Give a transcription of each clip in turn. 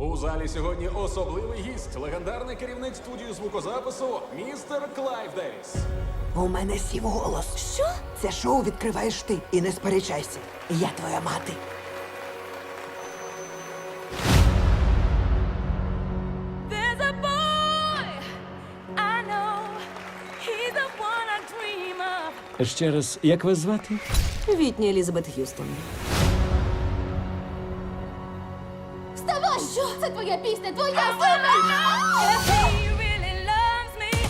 У залі сьогодні особливий гість, легендарний керівник студії звукозапису містер Клайв Девіс. У мене сів голос. Що? Це шоу відкриваєш ти і не сперечайся. Я твоя мати. There's a boy I know. He's the one I dream of. Ще раз, як вас звати? Вітні Елізабет Х'юстон. Вставай! Що? Це твоя пісня, твоя сина! He really loves me.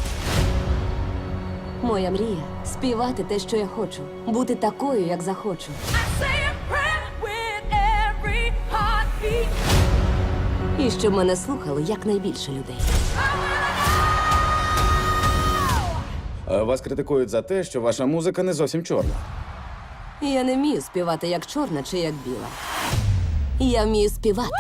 Моя мрія співати те, що я хочу, бути такою, як захочу. І щоб мене слухало якнайбільше людей. Е, Вас критикують за те, що ваша музика не зовсім чорна. Я не вмію співати як чорна чи як біла. Я вмію співати.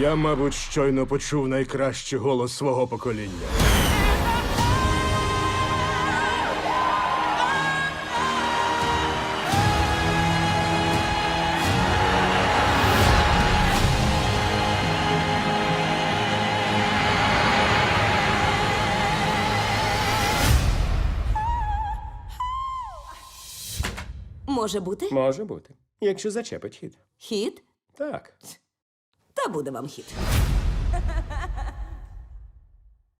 Я, мабуть, щойно почув найкращий голос свого покоління. Може бути? Може бути. Якщо зачепить хід. Хіт? Так. Та буде вам хіт.